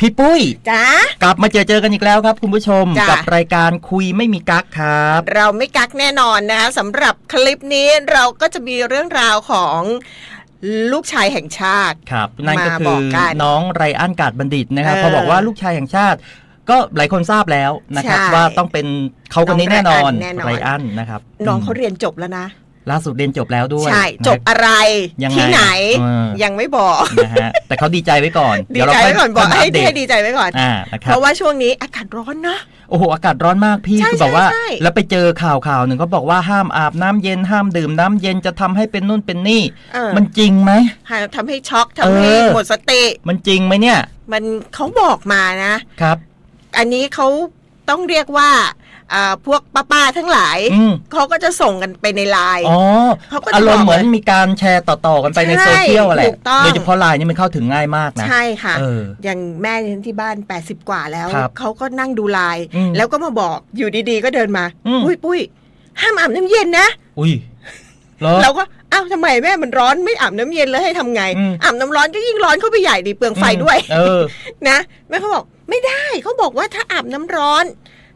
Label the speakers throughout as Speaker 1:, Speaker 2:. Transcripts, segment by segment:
Speaker 1: พี่ปุ้ย
Speaker 2: จ้าก
Speaker 1: ลับมาเจอเจอกันอีกแล้วครับ คุณผู้ชม
Speaker 2: จ้ะ
Speaker 1: กับรายการคุยไม่มีกั๊กครับ
Speaker 2: เราไม่กักแน่นอนนะคะสำหรับคลิปนี้เราก็จะมีเรื่องราวของลูกชายแห่งชาติ
Speaker 1: ครับ นั่นก็
Speaker 2: มา
Speaker 1: คื
Speaker 2: บ
Speaker 1: อ
Speaker 2: อกกัน
Speaker 1: น้องไรอันกาดบัณฑิตนะครับ
Speaker 2: เออ
Speaker 1: พอบอกว่าลูกชายแห่งชาติ ก็หลายคนทราบแล้วนะครับ
Speaker 2: ใช่
Speaker 1: ว่าต้องเป็นเขาคนนี้แน่นอน
Speaker 2: น้องไรอันแน่นอน
Speaker 1: ไรอันนะครับ
Speaker 2: น้องเขา
Speaker 1: ม
Speaker 2: เรียนจบแล้วนะ
Speaker 1: ล่าสุดเรียนจบแล้วด้วย
Speaker 2: ใช่
Speaker 1: นะ
Speaker 2: จบอะไร
Speaker 1: ยังไง
Speaker 2: ที่ไหน
Speaker 1: เออ
Speaker 2: ยังไม่บอก
Speaker 1: นะฮะแต่เขาดีใจไว้ก่อน
Speaker 2: ดี
Speaker 1: เดี๋ยวเรา
Speaker 2: ใจ
Speaker 1: ค่อย
Speaker 2: ไว้ก่อนบอก
Speaker 1: ค่ยมา
Speaker 2: ให้
Speaker 1: อัปเดต
Speaker 2: ให้ดีใจไว้ก่อน
Speaker 1: อ่านะค
Speaker 2: เพ
Speaker 1: รับ
Speaker 2: ราะว่าช่วงนี้อากาศร้อนนะ
Speaker 1: โอ้โห อากาศร้อนมากพี่
Speaker 2: ใช่
Speaker 1: คือบอกว่า
Speaker 2: ใช่ใช่
Speaker 1: แล้วไปเจอข่าวข่าวหนึ่งเขาบอกว่าห้ามอาบน้ำเย็นห้ามดื่มน้ำเย็นจะทำให้เป็นนู่นเป็นนี่
Speaker 2: เออ
Speaker 1: มันจริงไหม
Speaker 2: ทำให้ช็อกทำให้
Speaker 1: เออ
Speaker 2: หมดสติ
Speaker 1: มันจริงไหมเนี่ย
Speaker 2: มันเขาบอกมานะ
Speaker 1: ครับ
Speaker 2: อันนี้เขาต้องเรียกว่าอ่า พวกป้าๆทั้งหลาย
Speaker 1: อืม
Speaker 2: เขาก็จะส่งกันไปในไลน์
Speaker 1: อ๋อ
Speaker 2: เขาก็จะ
Speaker 1: อารมณ์
Speaker 2: บอก
Speaker 1: เหมือน
Speaker 2: เลย
Speaker 1: มีการแชร์ต่อๆกันไปใน
Speaker 2: ใช่
Speaker 1: โซเชียลอะไร
Speaker 2: ถูกต้อง
Speaker 1: โดยเฉพาะไลน์นี่มันเข้าถึงง่ายมากนะ
Speaker 2: ใช่ค่ะ
Speaker 1: เออ
Speaker 2: อย่างแม่ฉันที่บ้าน 80 กว่าแล้ว
Speaker 1: ครับ
Speaker 2: เขาก็นั่งดูไลน์
Speaker 1: อืม
Speaker 2: แล้วก็มาบอกอยู่ดีๆ ก็เดินมา
Speaker 1: อืม
Speaker 2: ปุ้ยปุ้ยห้ามอาบน้ำเย็นนะ
Speaker 1: อุ้ยเหรอ
Speaker 2: เราก็อ้าวทำไมแม่มันร้อนไม่อาบน้ำเย็นแล้วให้ทำไง
Speaker 1: อืม
Speaker 2: อาบน้ำร้อนก็ยิ่งร้อนเข้าไปใหญ่ดิเปลืองไฟด้วย
Speaker 1: เออ
Speaker 2: นะแม่เขาบอกไม่ได้เขาบอกว่าถ้าอาบน้ำร้อน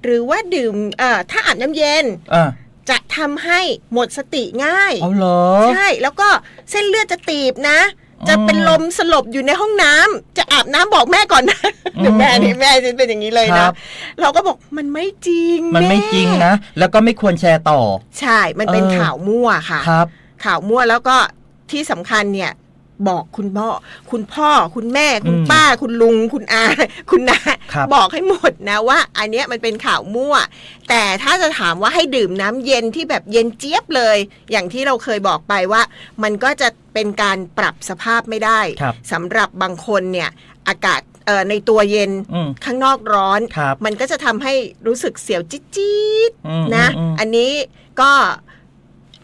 Speaker 2: หรือว่าดื่มเอ่อถ้าอาบน้ำเย็น
Speaker 1: อะ
Speaker 2: จะทำให้หมดสติง่าย
Speaker 1: เอาเหรอ
Speaker 2: ใช่แล้วก็เส้นเลือดจะตีบนะ
Speaker 1: อ๋อ
Speaker 2: จะเป็นลมสลบอยู่ในห้องน้ำจะอาบน้ำบอกแม่ก่อนนะ
Speaker 1: อืม
Speaker 2: เดี๋ยวแม่นี่แม่จะเป็นอย่างนี้เลย
Speaker 1: ครั
Speaker 2: นะ
Speaker 1: บ
Speaker 2: เราก็บอกมันไม่จริง
Speaker 1: มันไม่
Speaker 2: แจ
Speaker 1: ริงนะ แล้วก็ไม่ควรแชร์ต่อ
Speaker 2: ใช่มันเป็น
Speaker 1: เออ
Speaker 2: ข่าวมั่วค่ะ
Speaker 1: ครับ
Speaker 2: ข่าวมั่วแล้วก็ที่สำคัญเนี่ย บอกคุณพ่อ คุณพ่อคุณแม่คุณ
Speaker 1: อืม
Speaker 2: ป้า คุณลุง คุณอา คุณนา
Speaker 1: ครับ
Speaker 2: บอกให้หมดนะว่า อันเนี้ยมันเป็นข่าวมั่ว แต่ถ้าจะถามว่าให้ดื่มน้ำเย็นที่แบบเย็นเจี๊ยบเลย อย่างที่เราเคยบอกไปว่า มันก็จะเป็นการปรับสภาพไม่ได้
Speaker 1: ครับ
Speaker 2: สำหรับบางคนเนี่ยอากาศเอ่อในตัวเย็น
Speaker 1: อืม
Speaker 2: ข้างนอกร้อน
Speaker 1: ครับ
Speaker 2: มันก็จะทำให้รู้สึกเสียวจี๊ดๆ
Speaker 1: อืม
Speaker 2: นะ
Speaker 1: อืมอืม
Speaker 2: อันนี้ก็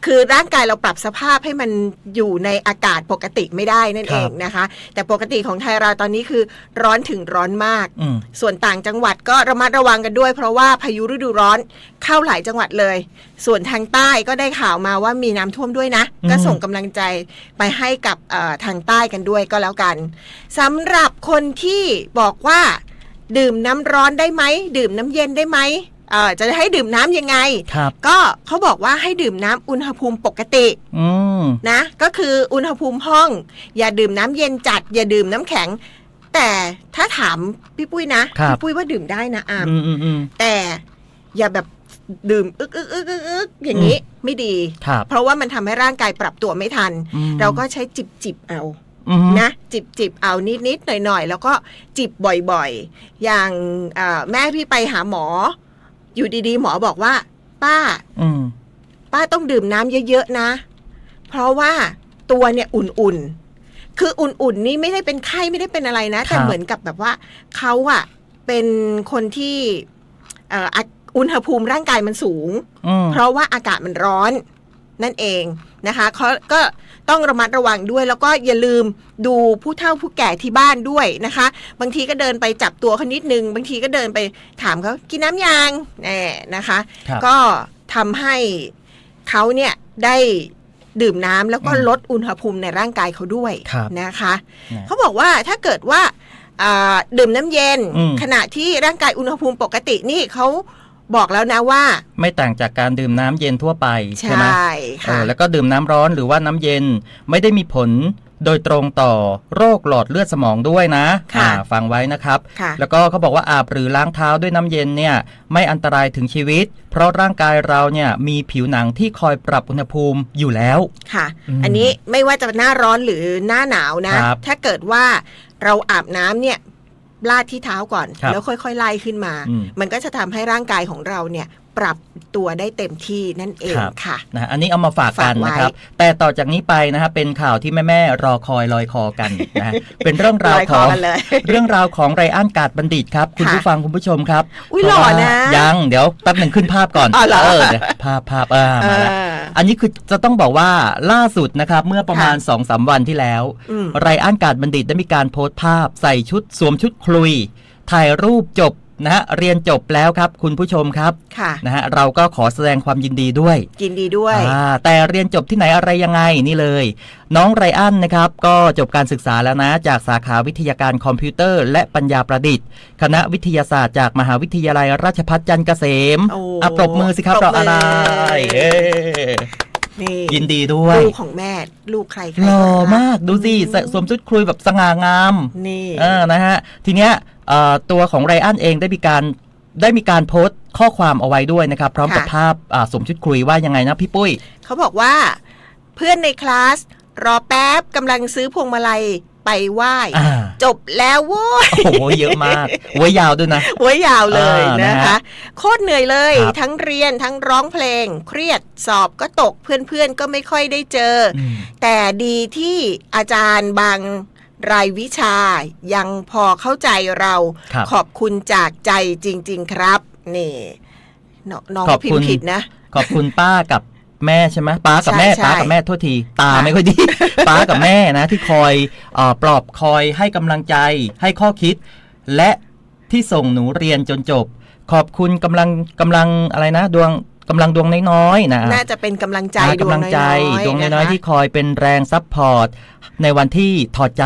Speaker 2: คือร่างกายเราปรับสภาพให้มันอยู่ในอากาศปกติไม่ได้นั่น
Speaker 1: ครั
Speaker 2: เอบงนะคะ แต่ปกติของไทยเราตอนนี้คือร้อนถึงร้อนมาก
Speaker 1: อืม
Speaker 2: ส่วนต่างจังหวัดก็ระมัดระวังกันด้วย เพราะว่าพายุฤดูร้อนเข้าหลายจังหวัดเลย ส่วนทางใต้ก็ได้ข่าวมาว่ามีน้ำท่วมด้วยนะ
Speaker 1: อืม
Speaker 2: ก็ส่งกำลังใจไปให้กับเอ่อทางใต้กันด้วยก็แล้วกันสำหรับคนที่บอกว่า ดื่มน้ำร้อนได้ไหมดื่มน้ำเย็นได้ไหมเอ่อ จะให้ดื่มน้ำยังไง
Speaker 1: ครับ
Speaker 2: ก็เขาบอกว่าให้ดื่มน้ำอุณหภูมิปกติ
Speaker 1: อืม
Speaker 2: นะ ก็คืออุณหภูมิห้อง อย่าดื่มน้ำเย็นจัด อย่าดื่มน้ำแข็ง แต่ถ้าถามพี่ปุ้ยนะครับพี่ปุ้ยว่าดื่มได้นะอาม
Speaker 1: อืมอืมอืม
Speaker 2: แต่อย่าแบบดื่มอึกอึกอึกอึกอึกอย่างนี้ไม่ดี
Speaker 1: ครับ
Speaker 2: เพราะว่ามันทำให้ร่างกายปรับตัวไม่ทัน
Speaker 1: อืม
Speaker 2: เราก็ใช้จิบจิบเอา
Speaker 1: อืม
Speaker 2: นะจิบจิบเอานิดนิดหน่อยหน่อยๆแล้วก็จิบบ่อยๆ อย่างเอ่อแม่พี่ไปหาหมอ อยู่ดีๆ หมอบอกว่า ป้า
Speaker 1: อืม
Speaker 2: ป้าต้องดื่มน้ำเยอะๆนะ เพราะว่าตัวเนี่ยอุ่นๆ คืออุ่นๆ นี่ไม่ได้เป็นไข้ไม่ได้เป็นอะไรนะ
Speaker 1: ครั
Speaker 2: แต่
Speaker 1: บ
Speaker 2: เหมือนกับแบบว่าเขาอะเป็นคนที่เอ่ออะอุณหภูมิร่างกายมันสูง
Speaker 1: อืม
Speaker 2: เพราะว่าอากาศมันร้อน นั่นเองนะคะเขาก็ต้องระมัดระวังด้วย แล้วก็อย่าลืมดูผู้เฒ่าผู้แก่ที่บ้านด้วยนะคะ บางทีก็เดินไปจับตัวเขานิดนึง บางทีก็เดินไปถามเขากินน้ำยางแน่นะคะ
Speaker 1: ครับ
Speaker 2: ก็ทำให้เขาเนี่ยได้ดื่มน้ำแล้วก็
Speaker 1: อืม
Speaker 2: ลดอุณหภูมิในร่างกายเขาด้วย
Speaker 1: ครับ
Speaker 2: นะคะ
Speaker 1: นะ
Speaker 2: เขาบอกว่าถ้าเกิดว่าอ่าดื่มน้ำเย็น
Speaker 1: อืม
Speaker 2: ขณะที่ร่างกายอุณหภูมิปกตินี่เขา บอกแล้วนะว่า
Speaker 1: ไม่ต่างจากการดื่มน้ำเย็นทั่วไป
Speaker 2: ใช่
Speaker 1: ใช่ไหมเอ
Speaker 2: ค่ะ
Speaker 1: อแล้วก็ดื่มน้ำร้อนหรือว่าน้ำเย็นไม่ได้มีผลโดยตรงต่อโรคหลอดเลือดสมองด้วยนะ
Speaker 2: ค่ะ
Speaker 1: อ่าฟังไว้นะครับ
Speaker 2: ค่ะ
Speaker 1: แล้วก็เขาบอกว่าอาบหรือล้างเท้าด้วยน้ำเย็นเนี่ยไม่อันตรายถึงชีวิต เพราะร่างกายเราเนี่ยมีผิวหนังที่คอยปรับอุณหภูมิอยู่แล้ว
Speaker 2: ค่ะ
Speaker 1: อืม
Speaker 2: อันนี้ไม่ว่าจะหน้าร้อนหรือหน้าหนาวนะ
Speaker 1: ครับ
Speaker 2: ถ้าเกิดว่าเราอาบน้ำเนี่ย ลาดที่เท้าก่อน
Speaker 1: ครับ
Speaker 2: แล้วค่อยๆไล่ขึ้นมา
Speaker 1: อืม
Speaker 2: มันก็จะทำให้ร่างกายของเราเนี่ยปรับตัวได้เต็มที่นั่นเอง
Speaker 1: ครับ
Speaker 2: ค่ะ
Speaker 1: นะอันนี้เอามาฝากกัน
Speaker 2: ฝากไว้
Speaker 1: นะครับ แต่ต่อจากนี้ไปนะครับเป็นข่าวที่แม่ๆรอคอยลอยคอกันนะฮะเป็นเรื่องราว
Speaker 2: ลอย
Speaker 1: ข
Speaker 2: คอ
Speaker 1: อง
Speaker 2: กันเลย
Speaker 1: เรื่องราวของไรอันกาดบัณฑิตครับ คุณ
Speaker 2: ค่ะ
Speaker 1: ผู้ฟังคุณผู้ชมครับ
Speaker 2: อุ๊ย
Speaker 1: เพรา
Speaker 2: หล่อ
Speaker 1: ว่า
Speaker 2: นะ
Speaker 1: ยังเดี๋ยวแป๊บหนึ่งขึ้นภาพก่อน
Speaker 2: อ๋อเหรอ
Speaker 1: เดี๋ยวภาพภาพอ่า
Speaker 2: เอ
Speaker 1: มาแล้ว
Speaker 2: อ
Speaker 1: อันนี้คือจะต้องบอกว่าล่าสุดนะครับเมื่อประมาณ
Speaker 2: ค่ะ
Speaker 1: 2อสวันที่แล้ว
Speaker 2: อืม
Speaker 1: ไรอันกาดบัณฑิตได้มีการโพสต์ภาพ ใส่ชุดสวมชุดคลุย ถ่ายรูปจบ นะฮะเรียนจบแล้วครับคุณผู้ชมครับ
Speaker 2: ค่ะ
Speaker 1: นะฮะเราก็ขอแสดงความยินดีด้วย
Speaker 2: กินดีด้วย
Speaker 1: อ่าแต่เรียนจบที่ไหนอะไรยังไงนี่เลย น้องไรอันนะครับ ก็จบการศึกษาแล้วนะ จากสาขาวิทยาการคอมพิวเตอร์ และปัญญาประดิษฐ์ คณะวิทยาศาสตร์จากมหาวิทยาลัยราชภัฏจันทร์เกษม
Speaker 2: โอ้
Speaker 1: อะปรบมือสิครับ
Speaker 2: ปร
Speaker 1: เรา
Speaker 2: บมือ
Speaker 1: อะไรเอ้
Speaker 2: นี่
Speaker 1: ยินดีด้วย
Speaker 2: ลูกของแม่ลูกใครใคร
Speaker 1: หล่อ
Speaker 2: รั
Speaker 1: มากดูสิใส่สวมชุดคุยแบบสง่างาม
Speaker 2: นี่
Speaker 1: เออนะฮะทีเนี้ยเอ่อ ตัวของไรอันเองได้มีการได้มีการโพสต์ข้อความเอาไว้ด้วยนะครับ พร้อมกับภาพอ่าสวมชุดคุยว่ายังไงนะพี่ปุ้ย
Speaker 2: เขาบอกว่าเพื่อนในคลาส รอแป๊บกำลังซื้อพวงมาลัยไปไหว้
Speaker 1: อ่า
Speaker 2: จบแล้วโว้ย
Speaker 1: โอ้โหเยอะมากไว้ยาวด้วยนะ
Speaker 2: หัวยาวเลย
Speaker 1: อ่านะ
Speaker 2: นะคะ
Speaker 1: ฮะ
Speaker 2: โคตรเหนื่อยเลย
Speaker 1: ครับ
Speaker 2: ทั้งเรียนทั้งร้องเพลง เครียดสอบก็ตกเพื่อนๆก็ไม่ค่อยได้เจออ
Speaker 1: อืม
Speaker 2: แต่ดีที่อาจารย์บาง รายวิชายังพอเข้าใจเรา
Speaker 1: ครับ
Speaker 2: ขอบคุณจากใจจริง ๆ ครับนี่นน้อง
Speaker 1: ขอบ
Speaker 2: พิม
Speaker 1: คุณ
Speaker 2: พ์ผิดนะ
Speaker 1: ขอบคุณป้ากับแม่ใช่ไหมป้ากับแม่
Speaker 2: ใช่ใช่
Speaker 1: ป้ากับแม่โทษที ตา
Speaker 2: ค่ะ
Speaker 1: ไม่ค่อยดี ป้ากับแม่นะ ที่คอยเออปลอบคอยให้กำลังใจ ให้ข้อคิด และที่ส่งหนูเรียนจนจบ ขอบคุณกำลังกำลังอะไรนะ ดวง กำลังดวงน้อยๆนะ
Speaker 2: น่าจะเป็นกำลังใจ
Speaker 1: อ่า
Speaker 2: ดว
Speaker 1: กำลั
Speaker 2: ง
Speaker 1: ง
Speaker 2: น้
Speaker 1: ใจ
Speaker 2: อยๆ
Speaker 1: ดวงะน้อย
Speaker 2: คะ
Speaker 1: ๆที่คอยเป็นแรงซัพพอร์ตในวันที่ถอดใจ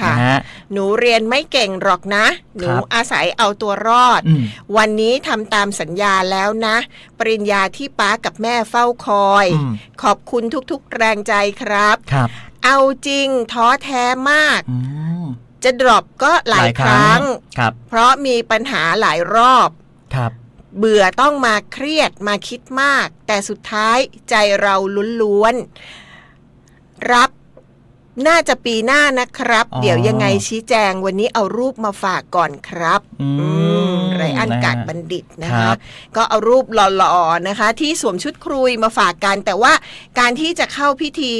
Speaker 2: ค่ะ
Speaker 1: นะฮะ
Speaker 2: หนูเรียนไม่เก่งหรอกนะ หนู
Speaker 1: ครับ
Speaker 2: อาศัยเอาตัวรอด
Speaker 1: อืม
Speaker 2: วันนี้ทำตามสัญญาแล้วนะ ปริญญาที่ป้ากับแม่เฝ้าคอย
Speaker 1: อืม
Speaker 2: ขอบคุณทุกๆ แรงใจครับ
Speaker 1: ครับ
Speaker 2: เอาจริงท้อแท้มาก
Speaker 1: อืม
Speaker 2: จะดรอปก็หลายครั้ง
Speaker 1: ครับ
Speaker 2: เพราะมีปัญหาหลายรอบ
Speaker 1: ครับ
Speaker 2: เบื่อต้องมาเครียดมาคิดมาก แต่สุดท้ายใจเราล้วนๆรับน่าจะปีหน้านะครับ
Speaker 1: อ๋อ
Speaker 2: เดี๋ยวยังไงชี้แจงวันนี้เอารูปมาฝากก่อนครับ
Speaker 1: อื
Speaker 2: อืม
Speaker 1: ม
Speaker 2: ไรอัน
Speaker 1: นะฮะ
Speaker 2: กาดบัณฑิตนะ
Speaker 1: ครั
Speaker 2: คะ
Speaker 1: บ
Speaker 2: ก็เอารูปหล่อๆนะคะ ที่สวมชุดครุยมาฝากกัน แต่ว่าการที่จะเข้าพิธี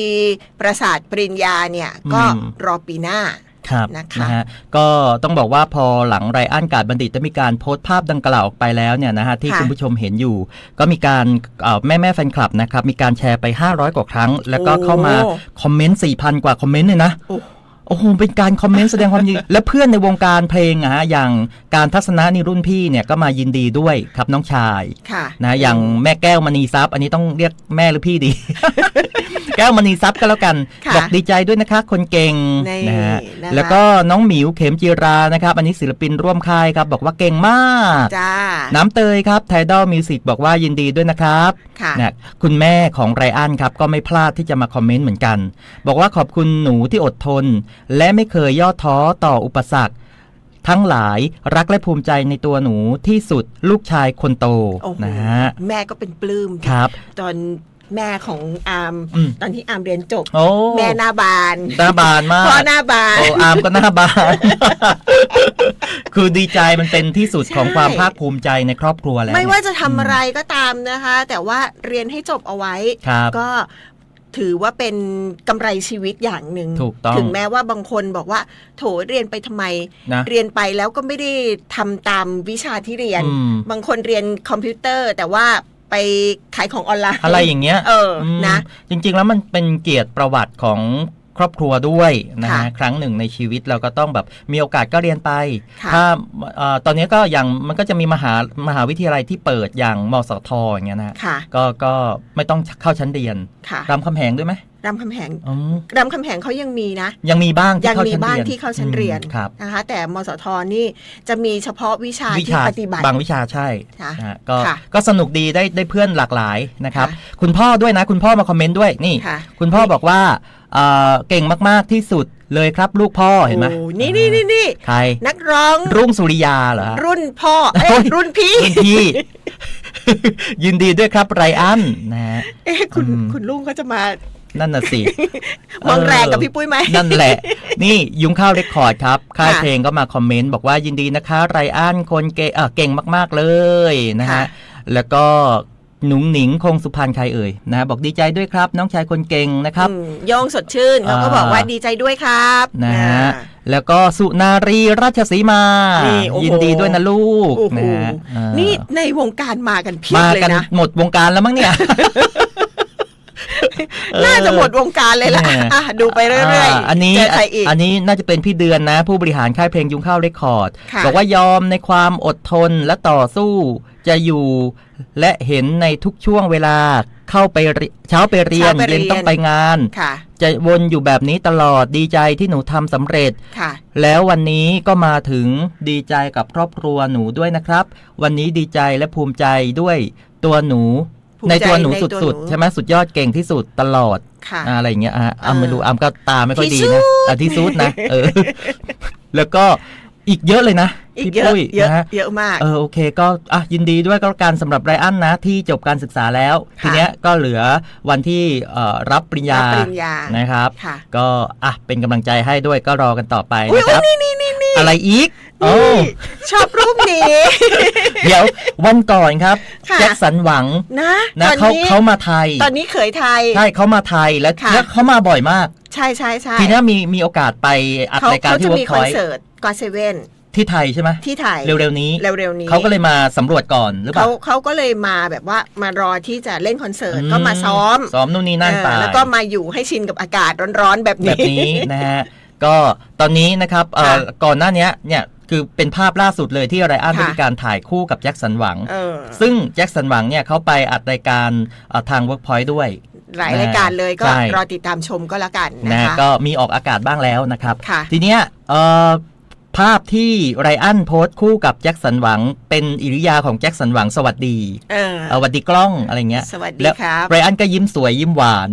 Speaker 2: ประสาทปริญญาเนี่ย ก็รอปีหน้า
Speaker 1: ครับ
Speaker 2: นะคะ
Speaker 1: ฮก็ต้องบอกว่าพอหลังไรอันการดบัณฑิตได้มีการโพสต์ภาพดังกล่าวออกไปแล้วเนี่ยนะฮะที่
Speaker 2: ค่ะ
Speaker 1: คุณผู้ชมเห็นอยู่ ก็มีการแม่แม่ๆแฟนคลับนะครับมีการแชร์ไป 500 กว่าครั้ง แล้วก็เข้ามาคอมเมนต์4,000 กว่าคอมเมนต์เลยนะ
Speaker 2: โอ้
Speaker 1: โอ้โห เป็นการคอมเมนต์แสดงความยินดี และเพื่อนในวงการเพลงอะฮะอย่างการทัศนะนี่รุ่นพี่เนี่ยก็มายินดีด้วยครับน้องชาย
Speaker 2: ค่ะ
Speaker 1: นะอย่างแม่แก้วมณีทรัพย์ อันนี้ต้องเรียกแม่หรือพี่ดี แก้วมณีทรัพย์ก็แล้วกัน
Speaker 2: ค่ะ
Speaker 1: บอกดีใจด้วยนะคะ คนเก่ง
Speaker 2: นี่
Speaker 1: นะฮะ
Speaker 2: นะคะ
Speaker 1: แล้วก็น้องหมิวเข็มจีรานะครับ อันนี้ศิลปินร่วมค่ายครับ บอกว่าเก่งมาก
Speaker 2: จ้า
Speaker 1: น้ำเตยครับไทดอลมิวสิกบอกว่ายินดีด้วยนะครับ
Speaker 2: ค่ะ
Speaker 1: นะคุณแม่ของไรอันครับก็ไม่พลาดที่จะมาคอมเมนต์เหมือนกัน บอกว่าขอบคุณหนูที่อดทนและไม่เคยย่อท้อต่ออุปสรรค ทั้งหลายรักและภูมิใจในตัวหนูที่สุดลูกชายคนโต
Speaker 2: โอ้โห
Speaker 1: นะฮะ
Speaker 2: แม่ก็เป็นปลื้ม
Speaker 1: ครับ
Speaker 2: ตอนแม่ของอาร์ม
Speaker 1: อืม
Speaker 2: ตอนที่อาร์มเรียนจบ
Speaker 1: โอ้
Speaker 2: แม่หน้าบาน
Speaker 1: หน้าบานมาก
Speaker 2: พ่อหน้าบาน
Speaker 1: โอ้อามก็หน้าบาน คือดีใจมันเป็นที่สุด
Speaker 2: ใช่
Speaker 1: ของความภาคภูมิใจในครอบครัวแล้ว
Speaker 2: ไม่
Speaker 1: เนี่ย
Speaker 2: ว่าจะทำอะไรก็ตามนะคะ แต่ว่าเรียนให้จบเอาไว้
Speaker 1: ครับ
Speaker 2: ก็ ถือว่าเป็นกำไรชีวิตอย่างหนึ่ง
Speaker 1: ถูกต้อง
Speaker 2: ถึงแม้ว่าบางคนบอกว่า โถเรียนไปทำไม
Speaker 1: นะ
Speaker 2: เรียนไปแล้วก็ไม่ได้ทำตามวิชาที่เรียน
Speaker 1: อืม
Speaker 2: บางคนเรียนคอมพิวเตอร์ แต่ว่าไปขายของออนไลน์
Speaker 1: อะไรอย่างเงี้ย
Speaker 2: เอออ
Speaker 1: ม
Speaker 2: นะ
Speaker 1: จริง ๆ แล้วมันเป็นเกียรติประวัติของ ครอบครัวด้วยนะ
Speaker 2: ค่ะ
Speaker 1: ฮะครั้งหนึ่งในชีวิตเราก็ต้องแบบมีโอกาสก็เรียนไป
Speaker 2: ค่ะ
Speaker 1: ถ้าเอ่อตอนนี้ก็อย่างมันก็จะมีมหามหาวิทยาลัยที่เปิดอย่างมสทอย่างเงี้ยนะฮะ
Speaker 2: ค่ะ
Speaker 1: ก็ก็ไม่ต้องเข้าชั้นเรียน
Speaker 2: ค่ะ
Speaker 1: รามคำแหงด้วยไหม
Speaker 2: รามคำแหง
Speaker 1: อืม
Speaker 2: รามคำแหงเขายังมีนะ
Speaker 1: ยังมีบ้างที่
Speaker 2: ยัง
Speaker 1: เข้า
Speaker 2: มี
Speaker 1: ชั้น
Speaker 2: บ้าง
Speaker 1: เรียน
Speaker 2: ที่เข้าชั้นเรียน
Speaker 1: อืมครับ
Speaker 2: นะคะแต่มสทนี่จะมีเฉพาะวิชา
Speaker 1: วิ
Speaker 2: ที่
Speaker 1: ชา
Speaker 2: ปฏิบัติ
Speaker 1: บางวิชาใช่
Speaker 2: ค่ะ
Speaker 1: นะฮะก็
Speaker 2: ค่ะ
Speaker 1: ก็สนุกดีได้ได้เพื่อนหลากหลายนะครับ
Speaker 2: ค่ะ
Speaker 1: คุณพ่อด้วยนะ คุณพ่อมาคอมเมนต์ด้วยนี่
Speaker 2: ค่ะ
Speaker 1: คุณพ่อบอกว่าเอ่อเก่งมากๆที่สุดเลยครับลูกพ่อเห็นไหม
Speaker 2: โอ้นี่นี่นี่นี่
Speaker 1: ใคร
Speaker 2: นักร้อง
Speaker 1: รุ่งสุริยาเหรอฮะ
Speaker 2: รุ่นพ่อเอ้ย
Speaker 1: โอ้ย
Speaker 2: รุ่นพี่
Speaker 1: รุ่นพี่ยินดีด้วยครับไรอันนะฮะ
Speaker 2: เอ๊ะคุณ
Speaker 1: อืม
Speaker 2: คุณลุงเขาจะมา
Speaker 1: นั่นน่ะสิ
Speaker 2: มองแรงกับ
Speaker 1: เออ
Speaker 2: พี่ปุ้ยไหม
Speaker 1: นั่นแหละ นี่ยุงข้าวเรคคอร์ดครับ ค่าย
Speaker 2: ค่ะ
Speaker 1: เพลงก็มาคอมเมนต์บอกว่ายินดีนะคะ ไรอันคนเกเอ่อเก่งมาก ๆเลยนะ
Speaker 2: ค่ะ
Speaker 1: ฮะ แล้วก็ หนุงหนิงคงสุพรรณใครเอ่ยนะบอกดีใจด้วยครับ น้องชายคนเก่งนะครับ
Speaker 2: อืมโยงสดชื่นเขาก็
Speaker 1: อ่า
Speaker 2: บอกว่าดีใจด้วยครับ
Speaker 1: นะฮะ
Speaker 2: อ่า
Speaker 1: แล้วก็สุนารีราชสีมา
Speaker 2: นี่โอ้โห
Speaker 1: ยินดีด้วยนะลูก
Speaker 2: โอ้โห
Speaker 1: นะฮะเออ
Speaker 2: นี่ในวงการมากันเพียบ
Speaker 1: มา
Speaker 2: เลย
Speaker 1: กัน
Speaker 2: นะ
Speaker 1: หมดวงการแล้วมั้งเนี่ย
Speaker 2: น่าจะหมดวงการเลยล่ะ
Speaker 1: แหม
Speaker 2: อะดูไปเรื่อย
Speaker 1: อ่า
Speaker 2: ๆ
Speaker 1: อันนี้
Speaker 2: เจอใครอีก
Speaker 1: อันนี้น่าจะเป็นพี่เดือนนะ ผู้บริหารค่ายเพลงยุงข้าวเรคคอร์ด
Speaker 2: ค่ะ
Speaker 1: บอกว่ายอมในความอดทนและต่อสู้ จะอยู่และเห็นในทุกช่วงเวลาเข้าไปเรียเช้าไปเรียน
Speaker 2: เช้าไปเรี
Speaker 1: เย็
Speaker 2: ยน
Speaker 1: นต้องไปงาน
Speaker 2: ค่ะ
Speaker 1: จะวนอยู่แบบนี้ตลอดดีใจที่หนูทำสำเร็จ
Speaker 2: ค่ะ
Speaker 1: แล้ววันนี้ก็มาถึงดีใจกับครอบครัวหนูด้วยนะครับ วันนี้ดีใจและภูมิใจด้วยตัวหนู
Speaker 2: ภูมิใจ
Speaker 1: ในตัวหนู
Speaker 2: ในตัว
Speaker 1: สุด
Speaker 2: หนู
Speaker 1: ๆใช่ไหมสุดยอดเก่งที่สุดตลอด
Speaker 2: ค่ะ
Speaker 1: อะไรอย่างเงี้ยอะอะ
Speaker 2: เออ
Speaker 1: ไม่รู้อามก็ตาไม่ค่อย
Speaker 2: ที่
Speaker 1: ดี
Speaker 2: สุ
Speaker 1: นะ
Speaker 2: ด
Speaker 1: อะที่สุดนะเออ แล้วก็ อีกเยอะเลยนะ
Speaker 2: อีก
Speaker 1: พี่
Speaker 2: เยอะ
Speaker 1: ปุ้ย
Speaker 2: เยอะ
Speaker 1: นะฮะ
Speaker 2: เยอะมาก
Speaker 1: เออโอเคก็อะยินดีด้วยก็แล้วกันสำหรับไรอันนะที่จบการศึกษาแล้ว
Speaker 2: ค่ะ
Speaker 1: ทีเนี้ยก็เหลือวันที่เอ่อรับปริญญา
Speaker 2: รับปริญญา
Speaker 1: นะครับ
Speaker 2: ค่ะ
Speaker 1: ก็อะเป็นกำลังใจให้ด้วยก็รอกันต่อไป
Speaker 2: อุ้ย
Speaker 1: นะครับ
Speaker 2: นี่นี่นี่นี่
Speaker 1: อะไรอีกโอ้
Speaker 2: นี่ชอบรูปนี้
Speaker 1: เดี๋ยววันก่อนครับ
Speaker 2: ค่ะ
Speaker 1: แจ็คสันหวัง
Speaker 2: นะ
Speaker 1: นะ
Speaker 2: ตอน
Speaker 1: เขา
Speaker 2: นี้
Speaker 1: เขามาไทย
Speaker 2: ตอนนี้เขยไทย
Speaker 1: ใช่เขามาไทยแล้ว
Speaker 2: ค่ะ
Speaker 1: แล้วเขามาบ่อยมาก
Speaker 2: ใช่ใช่ใช่
Speaker 1: ทีเนี้ยมีมีโอกาสไปอัด
Speaker 2: เขา
Speaker 1: รายการ
Speaker 2: เขา
Speaker 1: ที่
Speaker 2: จะ
Speaker 1: เวิ
Speaker 2: มี
Speaker 1: ร์ก
Speaker 2: ค
Speaker 1: พ
Speaker 2: อน
Speaker 1: อย
Speaker 2: เสิร์ตก็เซเว่น
Speaker 1: ที่ไทยใช่ไหม
Speaker 2: ที่ไทย
Speaker 1: เร็วๆนี้
Speaker 2: เร็วๆนี้
Speaker 1: เขาก็เลยมาสำรวจก่อนหรือเป
Speaker 2: เขา
Speaker 1: ล่า
Speaker 2: เขาก็เลยมาแบบว่ามารอที่จะเล่นคอนเสิร์ต
Speaker 1: อื
Speaker 2: ก็มาซ้อม
Speaker 1: ซ้อมนู่นนี่นั่น
Speaker 2: เออ
Speaker 1: ไป
Speaker 2: แล้วก็มาอยู่ให้ชินกับอากาศร้อนๆแบบ
Speaker 1: แบบ
Speaker 2: นี้
Speaker 1: นี้นะฮะ ก็ตอนนี้นะครับเอ่อ
Speaker 2: ค่ะ
Speaker 1: ก่อนหน้าเนี้ยเนี่ยคือเป็นภาพล่าสุดเลยที่ไรอันได้
Speaker 2: ค่ะ
Speaker 1: มีการถ่ายคู่กับแจ็คสันหวัง
Speaker 2: เออ
Speaker 1: ซึ่งแจ็คสันหวังเนี่ยเขาไปอัดรายการเอ่อทาง Workpoint ด้วย
Speaker 2: หลายรายการเลยก็
Speaker 1: ใช่
Speaker 2: รอติดตามชมก็แล้วกันนะ
Speaker 1: นะคะก็มีออกอากาศบ้างแล้วนะครับ
Speaker 2: ค่ะ
Speaker 1: ทีเนี้ยเอ่อ ภาพที่ไรอันโพสต์คู่กับแจ็คสันหวัง เป็นอิริยาของแจ็คสันหวังสวัสดี
Speaker 2: เออ
Speaker 1: เอ่อสวัสดีกล้องอะไรเงี้ย
Speaker 2: สวัสดี
Speaker 1: แล้ว
Speaker 2: ครับ
Speaker 1: ไรอันก็ยิ้มสวยยิ้มหวาน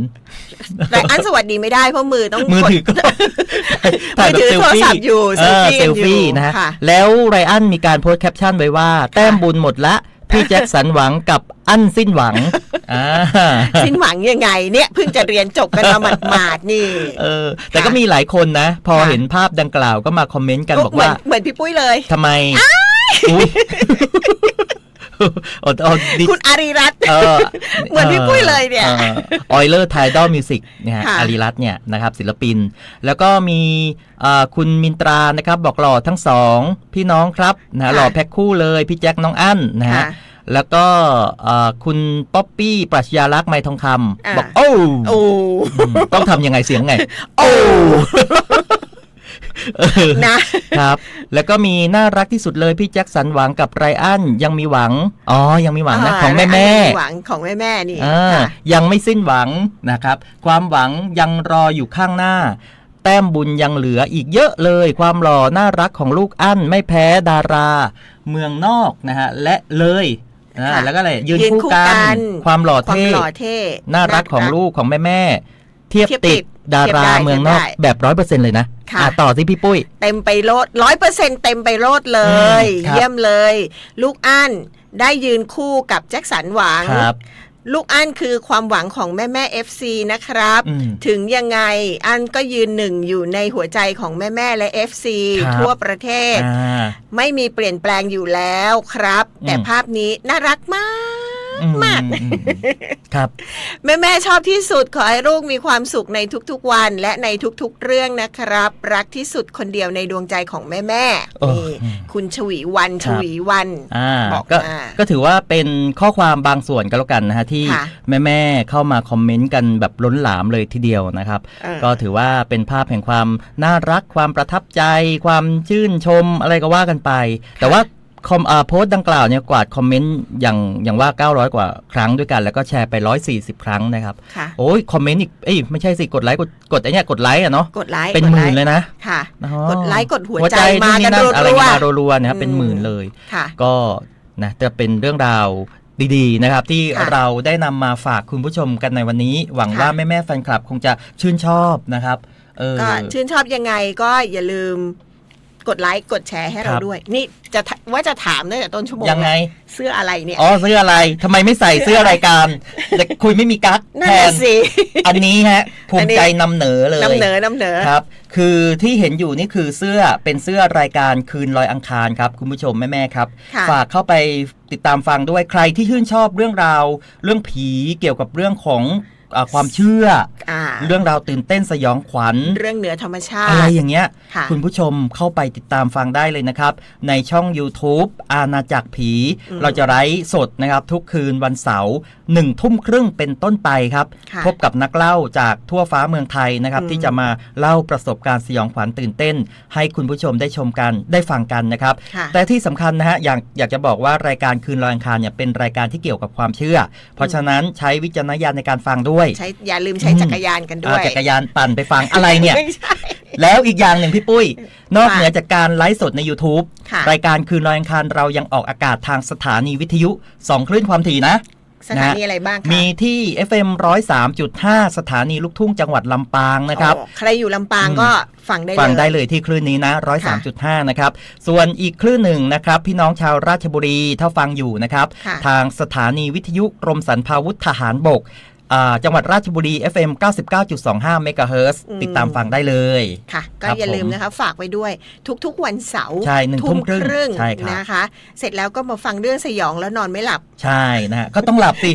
Speaker 2: แต่อันสวัสดีไม่ได้เพราะมือต้อง
Speaker 1: มือก
Speaker 2: ด
Speaker 1: ถือกล้องถ่ายแบบ
Speaker 2: มือถือ
Speaker 1: เซล
Speaker 2: โทร
Speaker 1: ฟี่
Speaker 2: ศัพท์อยู่
Speaker 1: เออ
Speaker 2: เซ
Speaker 1: เซ
Speaker 2: ล
Speaker 1: ล
Speaker 2: ฟี่
Speaker 1: ฟี่
Speaker 2: อยู่
Speaker 1: นะฮะ
Speaker 2: ค่ะ
Speaker 1: แล้วไรอันมีการโพสต์แคปชั่นไว้ว่า แต้มบุญหมดละ พี่แจ็คสันหวังกับอั้นสิ้นหวังอ่า
Speaker 2: สิ้นหวังยังไงเนี่ยเพิ่งจะเรียนจบกันมาหมาดๆนี่
Speaker 1: เออ แต่ก็มีหลายคนนะ พอ
Speaker 2: ค่ะ
Speaker 1: เห็นภาพดังกล่าวก็มาคอมเมนต์กันบอก
Speaker 2: เหมื
Speaker 1: ว่า
Speaker 2: เหมือนพี่ปุ้ยเลย
Speaker 1: ทำไมอุ๊ยอดอดดิ
Speaker 2: คุณอารีรัตน์
Speaker 1: เออ
Speaker 2: เหมือนพี่ปุ้ยเลยเนี่ย
Speaker 1: ออยเลอร์ไทดอลมิวสิกเนี่ยฮะ
Speaker 2: ค่ะ
Speaker 1: อารีรัตน์เนี่ยนะครับศิลปิน แล้วก็มีเอ่อคุณมินตรานะครับบอกหล่อทั้งสอง พี่น้องครับนะหล่อแพ็คคู่เลย พี่แจ็คน้องอั้นนะฮะ
Speaker 2: ค่ะ
Speaker 1: แล้วก็เอ่อคุณป๊อปปี้ปรัชญาลักษณ์ไมทองค
Speaker 2: อ่าำ
Speaker 1: บอกโอ้
Speaker 2: โอ้
Speaker 1: อืมต้องทำยังไงเสียงไง
Speaker 2: โอ้
Speaker 1: เออ
Speaker 2: นะ
Speaker 1: ครับ แล้วก็มีน่ารักที่สุดเลยพี่แจ็คสันหวังกับไรอันยังมีหวัง อ๋อ ยังมีหวังนะาของแม่แม่
Speaker 2: อันนี้หวังของแม่แม่นี่
Speaker 1: อ่า
Speaker 2: ค่ะ
Speaker 1: ยังไม่สิ้นหวังนะครับ ความหวังยังรออยู่ข้างหน้า แต้มบุญยังเหลืออีกเยอะเลย ความหล่อน่ารักของลูกอั้นไม่แพ้ดารา เมืองนอกนะฮะและเลย นะ
Speaker 2: ค่ะ
Speaker 1: แล้วก็อะไรยืน
Speaker 2: ยืน
Speaker 1: คู่
Speaker 2: คู่
Speaker 1: กั
Speaker 2: กัน น
Speaker 1: ความหล่อ
Speaker 2: ความ
Speaker 1: เท่
Speaker 2: หล่อเท่
Speaker 1: น่ารักของลูกของแม่แม่ๆเทียบ
Speaker 2: เทียบ
Speaker 1: ติ
Speaker 2: ติ
Speaker 1: ด
Speaker 2: ด
Speaker 1: ดารา
Speaker 2: เทียบได้
Speaker 1: เมืองนอก
Speaker 2: เทียบได้
Speaker 1: แบบร้อยเปอร์เซ็นต์เลยนะ
Speaker 2: ค่ะ
Speaker 1: อะต่อสิพี่ปุ้ย
Speaker 2: เต็มไปโลดร้อยเปอร์เซ็นเต็มไปโลดเลย
Speaker 1: อืมครับ
Speaker 2: เยี่ยมเลย ลูกอั้นได้ยืนคู่กับแจ็คสันหวัง
Speaker 1: ครับ
Speaker 2: ลูกอั้นคือความหวังของแม่แม่เอฟซีนะครับ
Speaker 1: อืม
Speaker 2: ถึงยังไงอั้นก็ยืนหนึ่งอยู่ในหัวใจของแม่แม่และ FC
Speaker 1: ครับ
Speaker 2: ทั่วประเทศ
Speaker 1: อ่า
Speaker 2: ไม่มีเปลี่ยนแปลงอยู่แล้วครับ แต่
Speaker 1: อืม
Speaker 2: ภาพนี้น่ารักมาก
Speaker 1: อื
Speaker 2: มาก
Speaker 1: อืมครับ
Speaker 2: แม่แม่ชอบที่สุดขอให้ลูกมีความสุขในทุกๆวัน และในทุกๆเรื่องนะครับ รักที่สุดคนเดียวในดวงใจของแม่แม่
Speaker 1: โอ้
Speaker 2: นี่
Speaker 1: อืม
Speaker 2: คุณชวีวัน
Speaker 1: ค
Speaker 2: ช
Speaker 1: รับ
Speaker 2: วีวัน
Speaker 1: อ่า
Speaker 2: บอก
Speaker 1: ก็
Speaker 2: มา
Speaker 1: ก็ถือว่าเป็นข้อความบางส่วนก็แล้วกันนะฮะที่
Speaker 2: ค่ะ
Speaker 1: แม่ๆเข้ามาคอมเมนต์กันแบบล้นหลามเลยทีเดียวนะครับ
Speaker 2: เออ
Speaker 1: ก็ถือว่าเป็นภาพแห่งความน่ารักความประทับใจ ความชื่นชมอะไรก็ว่ากันไป แต่ว่า คอมอ่าโพสต์ดังกล่าวเนี่ยกวาดคอมเมนต์อย่างอย่างว่า 900 กว่าครั้งด้วยกัน แล้วก็แชร์ไป 140 ครั้งนะครับ
Speaker 2: ค่ะ
Speaker 1: โอ้ยคอมเมนต์อีกเอ้ยไม่ใช่สิกดไลค์กดกดไอ้เนี่ยกดไลค์อะเนาะ
Speaker 2: กดไลค์
Speaker 1: เป็น
Speaker 2: กด
Speaker 1: ห
Speaker 2: ไล
Speaker 1: มื่น
Speaker 2: ค์
Speaker 1: เลยนะ
Speaker 2: ค่ะ
Speaker 1: อ๋อ
Speaker 2: กดไลค์กดหัวใจมา
Speaker 1: นู่
Speaker 2: กัน
Speaker 1: น
Speaker 2: รัว
Speaker 1: อะไร
Speaker 2: ๆ
Speaker 1: มารัวๆนะครับเป็นหมื่นเลย
Speaker 2: ค่ะ
Speaker 1: ก็นะจะเป็นเรื่องราวดีๆ นะครับ ที่
Speaker 2: ค่ะ
Speaker 1: เราได้นำมาฝากคุณผู้ชมกันในวันนี้ หวัง
Speaker 2: ค่ะ
Speaker 1: ว่าแม่ๆแฟนคลับ คงจะชื่นชอบนะครับเออ
Speaker 2: ก็ชื่นชอบยังไงก็อย่าลืม กดไลค์กดแชร์ให้เรา
Speaker 1: ครับ
Speaker 2: ด้วย นี่จะถว่าจะถามตั้งแต่ต้นชั่วโมง
Speaker 1: ยังไง
Speaker 2: แล้วเสื้ออะไรเนี่ย
Speaker 1: อ๋อเสื้ออะไรทำไมไม่ใส่เสื้อรายการแต่คุยไม่มีกั๊ก
Speaker 2: นั่
Speaker 1: แท
Speaker 2: น น่ะ
Speaker 1: น
Speaker 2: สิ
Speaker 1: อันนี้ฮะภู
Speaker 2: อัน
Speaker 1: มิ
Speaker 2: นี้
Speaker 1: ใจนำเหนอเลย
Speaker 2: น้ำเหนอน้ำเหนอ
Speaker 1: ครับ คือที่เห็นอยู่นี่คือเสื้อเป็นเสื้อรายการคืนลอยอังคารครับ คุณผู้ชมแม่ ๆ ครับ
Speaker 2: ค่ะ
Speaker 1: ฝากเข้าไปติดตามฟังด้วยใครที่ชื่นชอบเรื่องราว เรื่องผีเกี่ยวกับเรื่องของ อ่าความเชื่อ
Speaker 2: อ่า
Speaker 1: เรื่องราวตื่นเต้นสยองขวัญ
Speaker 2: เรื่องเหนือธรรมชา
Speaker 1: อะไร
Speaker 2: ติ
Speaker 1: อย่างเงี้ย
Speaker 2: ค่ะ
Speaker 1: คุณผู้ชมเข้าไปติดตามฟังได้เลยนะครับ ในช่อง YouTube อาณาจักรผี
Speaker 2: อืม
Speaker 1: เราจะไลฟ์สดนะครับ ทุกคืนวันเสาร์หนึ่งทุ่มครึ่งเป็นต้นไปครับ
Speaker 2: ค่ะ
Speaker 1: พบกับนักเล่าจากทั่วฟ้าเมืองไทยนะครับ
Speaker 2: อืม
Speaker 1: ที่จะมาเล่าประสบการณ์สยองขวัญตื่นเต้น ให้คุณผู้ชมได้ชมกันได้ฟังกันนะครับ
Speaker 2: ค่ะ
Speaker 1: แต่ที่สำคัญนะฮะอยากอยากจะบอกว่ารายการคืนลอยอังคารเนี่ยเป็นรายการที่เกี่ยวกับความเชื่อ เพราะฉะนั้นใช้วิจารณญาณในการฟังด้วย
Speaker 2: ใช้อย่าลืมใช้จักรยานกันด้
Speaker 1: อ่า
Speaker 2: วย
Speaker 1: จักรยานปั่นไปฟังอะไรเนี่ย
Speaker 2: ไม่ใช่
Speaker 1: แล้วอีกอย่างหนึ่งพี่ปุ้ย นอก
Speaker 2: ค่ะ
Speaker 1: เหนือจากการไลฟ์สดใน YouTube
Speaker 2: ค่ะ
Speaker 1: รายการคืนลอยอังคารเรายังออกอากาศทางสถานีวิทยุ 2 คลื่นความถี่นะ
Speaker 2: สถานีอะไรบ้างคะ
Speaker 1: มีที่ FM 103.5 สถานีลูกทุ่งจังหวัดลำปางนะครับ
Speaker 2: อ๋อใครอยู่ลำปาง
Speaker 1: อืม
Speaker 2: ก็ฟังได้เลย
Speaker 1: ฟังได้เลยที่คลื่นนี้นะ 103.5 นะครับ ส่วนอีกคลื่นหนึ่งนะครับ พี่น้องชาวราชบุรีถ้าฟังอยู่นะครับ
Speaker 2: ค่ะ
Speaker 1: ทางสถานีวิทยุกรมสรรพาวุธทหารบกอ่า จังหวัดราชบุรี FM 99.25เมกะเฮิรตซ์
Speaker 2: อืม
Speaker 1: ติดตามฟังได้เลย
Speaker 2: ค่ะ ก็
Speaker 1: ครับ
Speaker 2: อย่าลืม
Speaker 1: ผม
Speaker 2: นะคะ ฝากไว้ด้วยทุกๆวันเสาร์
Speaker 1: ใช่หนึ่งทุ่มครึ่งใช่ครับ
Speaker 2: นะคะ เสร็จแล้วก็มาฟังเรื่องสยองแล้วนอนไม่หลับ
Speaker 1: ใช่นะฮะก็ต้องหลับสิ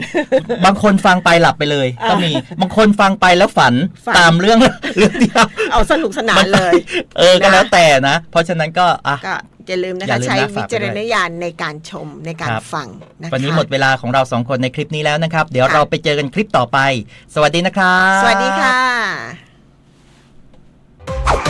Speaker 1: บางคนฟังไปหลับไปเลย
Speaker 2: อะ
Speaker 1: ก็มีบางคนฟังไปแล้วฝัน
Speaker 2: ฝัน
Speaker 1: ตามเรื่องเรื่องเดียว
Speaker 2: เอาสนุกสนานเลย
Speaker 1: เออก็
Speaker 2: นะ
Speaker 1: แล้วแต่นะ เพราะฉะนั้นก็อะ
Speaker 2: ก็ อย่าลืมนะคะ ใช้
Speaker 1: วิ
Speaker 2: จารณญาณในการชมในการฟังนะคะ
Speaker 1: วันนี้หมดเวลาของเราสองคนในคลิปนี้แล้วนะครับ เดี๋ยวเราไปเจอกันคลิปต่อไป สวัสดีนะครับ
Speaker 2: สวัสดีค่ะ